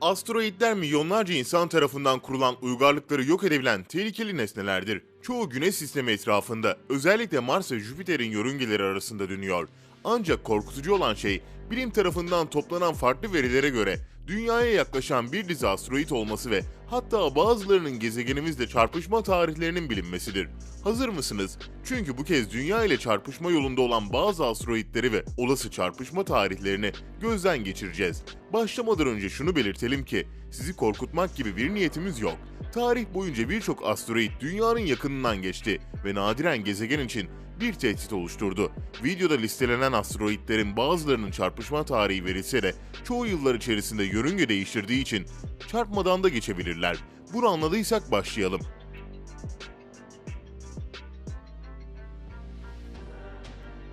Asteroidler milyonlarca insan tarafından kurulan uygarlıkları yok edebilen tehlikeli nesnelerdir. Çoğu güneş sistemi etrafında, özellikle Mars ve Jüpiter'in yörüngeleri arasında dönüyor. Ancak korkutucu olan şey, bilim tarafından toplanan farklı verilere göre dünyaya yaklaşan bir dizi asteroid olması ve hatta bazılarının gezegenimizle çarpışma tarihlerinin bilinmesidir. Hazır mısınız? Çünkü bu kez dünya ile çarpışma yolunda olan bazı asteroidleri ve olası çarpışma tarihlerini gözden geçireceğiz. Başlamadan önce şunu belirtelim ki sizi korkutmak gibi bir niyetimiz yok. Tarih boyunca birçok asteroid dünyanın yakınından geçti ve nadiren gezegen için bir tehdit oluşturdu. Videoda listelenen asteroidlerin bazılarının çarpışma tarihi verilse de çoğu yıllar içerisinde yörünge değiştirdiği için çarpmadan da geçebilirler. Bunu anladıysak başlayalım.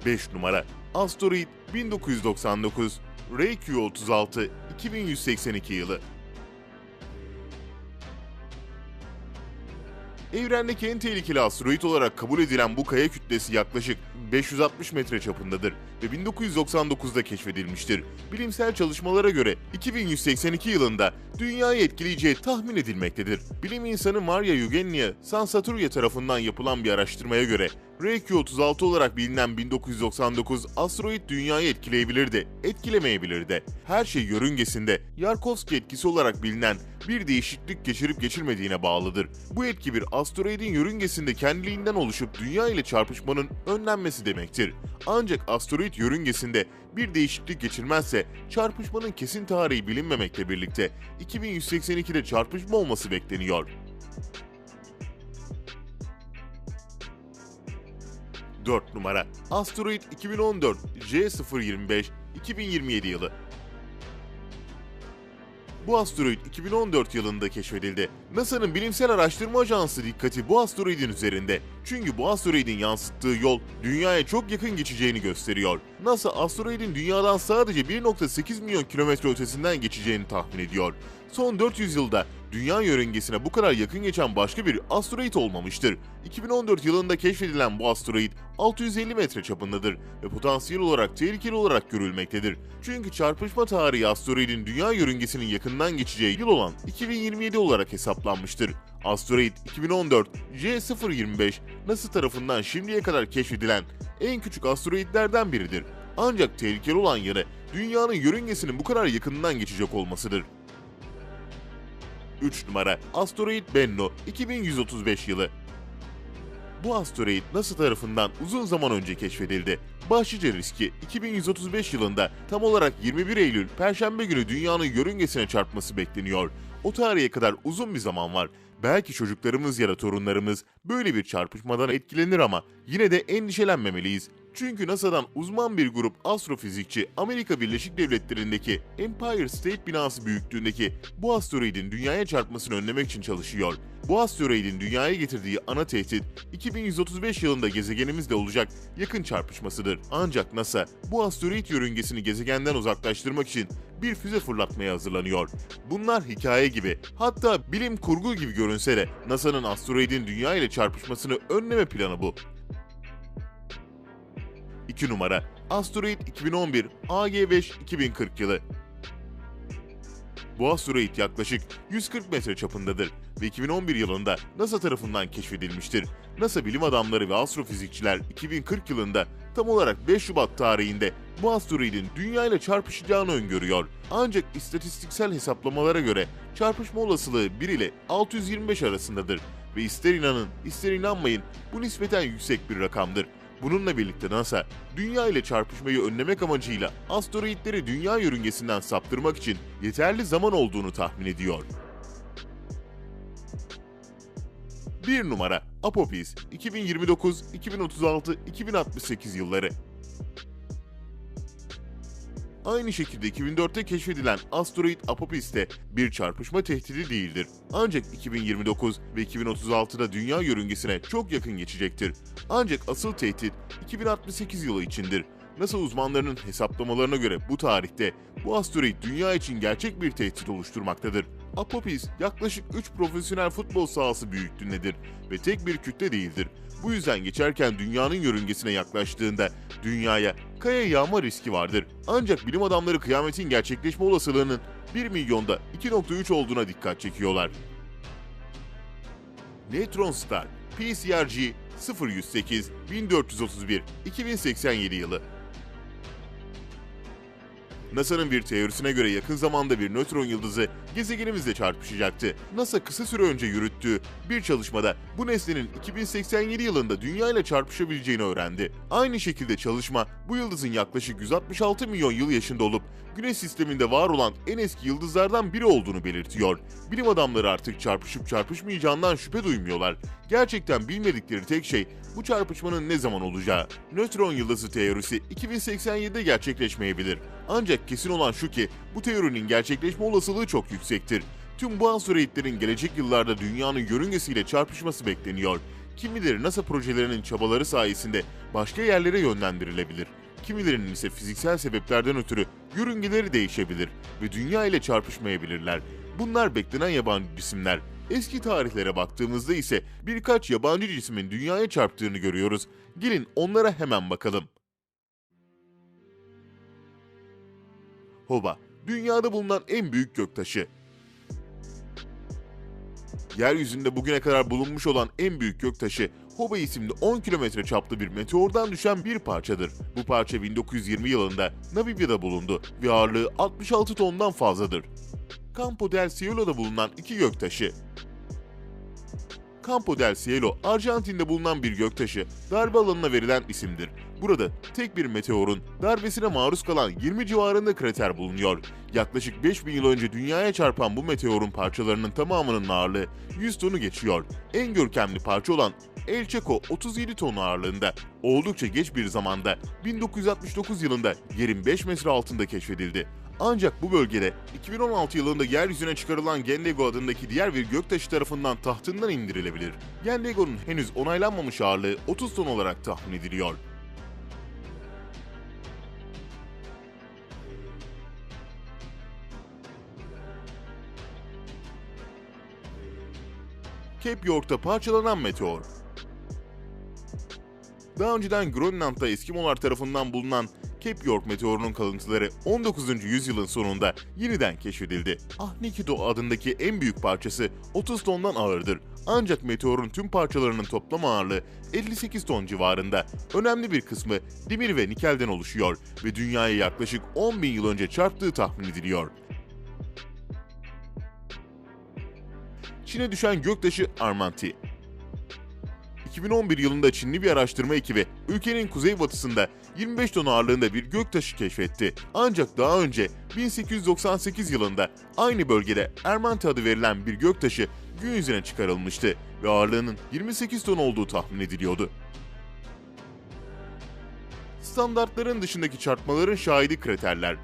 Beş numara Asteroid 1999 RQ36 2182 yılı Evrendeki en tehlikeli asteroid olarak kabul edilen bu kaya kütlesi yaklaşık 560 metre çapındadır ve 1999'da keşfedilmiştir. Bilimsel çalışmalara göre 2182 yılında dünyayı etkileyeceği tahmin edilmektedir. Bilim insanı Maria Eugenia Sansaturya tarafından yapılan bir araştırmaya göre RQ-36 olarak bilinen 1999 asteroid dünyayı etkileyebilirdi, etkilemeyebilirdi. Her şey yörüngesinde Yarkovski etkisi olarak bilinen bir değişiklik geçirip geçirmediğine bağlıdır. Bu etki bir asteroidin yörüngesinde kendiliğinden oluşup dünya ile çarpışmanın önlenmesi demektir. Ancak asteroid yörüngesinde bir değişiklik geçirmezse çarpışmanın kesin tarihi bilinmemekle birlikte 2182'de çarpışma olması bekleniyor. 4 numara Asteroid 2014 J025 2027 yılı bu asteroid 2014 yılında keşfedildi. NASA'nın bilimsel araştırma ajansı dikkati bu asteroidin üzerinde. Çünkü bu asteroidin yansıttığı yol dünyaya çok yakın geçeceğini gösteriyor. NASA asteroidin dünyadan sadece 1.8 milyon kilometre ötesinden geçeceğini tahmin ediyor. Son 400 yılda dünya yörüngesine bu kadar yakın geçen başka bir asteroid olmamıştır. 2014 yılında keşfedilen bu asteroid 650 metre çapındadır ve potansiyel olarak tehlikeli olarak görülmektedir. Çünkü çarpışma tarihi asteroidin dünya yörüngesinin yakından geçeceği yıl olan 2027 olarak hesaplanmıştır. Asteroid 2014 J025 NASA tarafından şimdiye kadar keşfedilen en küçük asteroidlerden biridir. Ancak tehlikeli olan yanı dünyanın yörüngesinin bu kadar yakından geçecek olmasıdır. 3 numara Asteroid Bennu 2135 yılı bu asteroid NASA tarafından uzun zaman önce keşfedildi. Başlıca riski 2135 yılında tam olarak 21 Eylül Perşembe günü dünyanın yörüngesine çarpması bekleniyor. O tarihe kadar uzun bir zaman var. Belki çocuklarımız ya da torunlarımız böyle bir çarpışmadan etkilenir ama yine de endişelenmemeliyiz. Çünkü NASA'dan uzman bir grup astrofizikçi Amerika Birleşik Devletleri'ndeki Empire State binası büyüklüğündeki bu asteroidin dünyaya çarpmasını önlemek için çalışıyor. Bu asteroidin dünyaya getirdiği ana tehdit 2135 yılında gezegenimizde olacak yakın çarpışmasıdır. Ancak NASA bu asteroid yörüngesini gezegenden uzaklaştırmak için bir füze fırlatmaya hazırlanıyor. Bunlar hikaye gibi, hatta bilim kurgu gibi görünse de NASA'nın asteroidin dünya ile çarpışmasını önleme planı bu. 2 numara Asteroid 2011 AG5 2040 yılı bu asteroid yaklaşık 140 metre çapındadır ve 2011 yılında NASA tarafından keşfedilmiştir. NASA bilim adamları ve astrofizikçiler 2040 yılında tam olarak 5 Şubat tarihinde bu asteroidin Dünya ile çarpışacağını öngörüyor. Ancak istatistiksel hesaplamalara göre çarpışma olasılığı 1 ile 625 arasındadır ve ister inanın ister inanmayın bu nispeten yüksek bir rakamdır. Bununla birlikte NASA, Dünya ile çarpışmayı önlemek amacıyla asteroidleri Dünya yörüngesinden saptırmak için yeterli zaman olduğunu tahmin ediyor. 1 numara Apophis 2029, 2036, 2068 yılları Aynı şekilde 2004'te keşfedilen asteroid Apophis de bir çarpışma tehdidi değildir. Ancak 2029 ve 2036'da dünya yörüngesine çok yakın geçecektir. Ancak asıl tehdit 2068 yılı içindir. NASA uzmanlarının hesaplamalarına göre bu tarihte bu asteroid dünya için gerçek bir tehdit oluşturmaktadır. Apophis yaklaşık 3 profesyonel futbol sahası büyüklüğündedir ve tek bir kütle değildir. Bu yüzden geçerken dünyanın yörüngesine yaklaştığında dünyaya kaya yağma riski vardır. Ancak bilim adamları kıyametin gerçekleşme olasılığının 1 milyonda 2.3 olduğuna dikkat çekiyorlar. Neutron Star PCRG 0108 1431 2087 yılı NASA'nın bir teorisine göre yakın zamanda bir nötron yıldızı gezegenimizle çarpışacaktı. NASA kısa süre önce yürüttüğü bir çalışmada bu nesnenin 2087 yılında Dünya ile çarpışabileceğini öğrendi. Aynı şekilde çalışma bu yıldızın yaklaşık 166 milyon yıl yaşında olup Güneş sisteminde var olan en eski yıldızlardan biri olduğunu belirtiyor. Bilim adamları artık çarpışıp çarpışmayacağından şüphe duymuyorlar. Gerçekten bilmedikleri tek şey bu çarpışmanın ne zaman olacağı. Nötron yıldızı teorisi 2087'de gerçekleşmeyebilir. Ancak kesin olan şu ki bu teorinin gerçekleşme olasılığı çok yüksektir. Tüm bu asteroidlerin gelecek yıllarda dünyanın yörüngesiyle çarpışması bekleniyor. Kimileri NASA projelerinin çabaları sayesinde başka yerlere yönlendirilebilir. Kimilerinin ise fiziksel sebeplerden ötürü yörüngeleri değişebilir ve dünya ile çarpışmayabilirler. Bunlar beklenen yabancı cisimler. Eski tarihlere baktığımızda ise birkaç yabancı cismin dünyaya çarptığını görüyoruz. Gelin onlara hemen bakalım. Hoba, dünyada bulunan en büyük göktaşı. Yeryüzünde bugüne kadar bulunmuş olan en büyük göktaşı Hoba isimli 10 kilometre çaplı bir meteordan düşen bir parçadır. Bu parça 1920 yılında Namibya'da bulundu ve ağırlığı 66 tondan fazladır. Campo del Cielo'da bulunan iki göktaşı. Campo del Cielo, Arjantin'de bulunan bir göktaşı, darbe alanına verilen isimdir. Burada tek bir meteorun darbesine maruz kalan 20 civarında krater bulunuyor. Yaklaşık 5000 yıl önce dünyaya çarpan bu meteorun parçalarının tamamının ağırlığı 100 tonu geçiyor. En görkemli parça olan El Chaco 37 ton ağırlığında. Oldukça geç bir zamanda 1969 yılında yerin 5 metre altında keşfedildi. Ancak bu bölgede 2016 yılında yeryüzüne çıkarılan Gendego adındaki diğer bir göktaşı tarafından tahtından indirilebilir. Gendego'nun henüz onaylanmamış ağırlığı 30 ton olarak tahmin ediliyor. Cape York'ta parçalanan meteor. Daha önceden Grönland'da Eskimolar tarafından bulunan Cape York meteorunun kalıntıları 19. yüzyılın sonunda yeniden keşfedildi. Ahnikido adındaki en büyük parçası 30 tondan ağırdır. Ancak meteorun tüm parçalarının toplam ağırlığı 58 ton civarında. Önemli bir kısmı demir ve nikelden oluşuyor ve dünyaya yaklaşık 10 bin yıl önce çarptığı tahmin ediliyor. Çin'e düşen göktaşı Armanti 2011 yılında Çinli bir araştırma ekibi ülkenin kuzeybatısında 25 ton ağırlığında bir göktaşı keşfetti. Ancak daha önce 1898 yılında aynı bölgede Ermanti adı verilen bir göktaşı gün yüzüne çıkarılmıştı ve ağırlığının 28 ton olduğu tahmin ediliyordu. Standartların dışındaki çarpmaların şahidi kraterler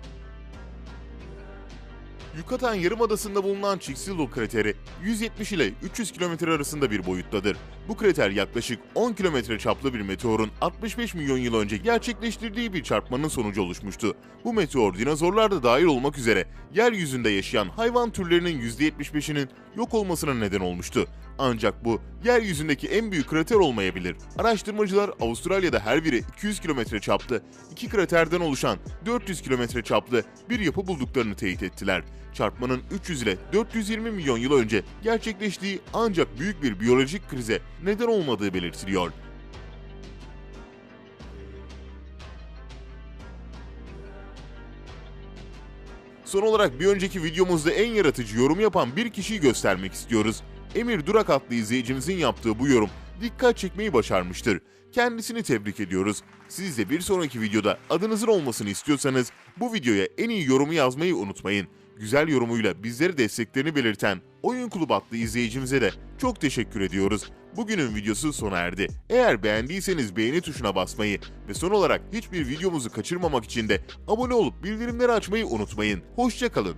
Yucatan Yarımadası'nda bulunan Chicxulub krateri 170 ile 300 kilometre arasında bir boyuttadır. Bu krater yaklaşık 10 kilometre çaplı bir meteorun 65 milyon yıl önce gerçekleştirdiği bir çarpmanın sonucu oluşmuştu. Bu meteor dinozorlar da dahil olmak üzere yeryüzünde yaşayan hayvan türlerinin %75'inin yok olmasına neden olmuştu. Ancak bu yeryüzündeki en büyük krater olmayabilir. Araştırmacılar Avustralya'da her biri 200 kilometre çaplı, iki kraterden oluşan 400 kilometre çaplı bir yapı bulduklarını teyit ettiler. Çarpmanın 300 ile 420 milyon yıl önce gerçekleştiği ancak büyük bir biyolojik krize neden olmadığı belirtiliyor. Son olarak bir önceki videomuzda en yaratıcı yorum yapan bir kişiyi göstermek istiyoruz. Emir Durak adlı izleyicimizin yaptığı bu yorum dikkat çekmeyi başarmıştır. Kendisini tebrik ediyoruz. Siz de bir sonraki videoda adınızın olmasını istiyorsanız bu videoya en iyi yorumu yazmayı unutmayın. Güzel yorumuyla bizleri desteklerini belirten Oyun Kulüp adlı izleyicimize de çok teşekkür ediyoruz. Bugünün videosu sona erdi. Eğer beğendiyseniz beğeni tuşuna basmayı ve son olarak hiçbir videomuzu kaçırmamak için de abone olup bildirimleri açmayı unutmayın. Hoşçakalın.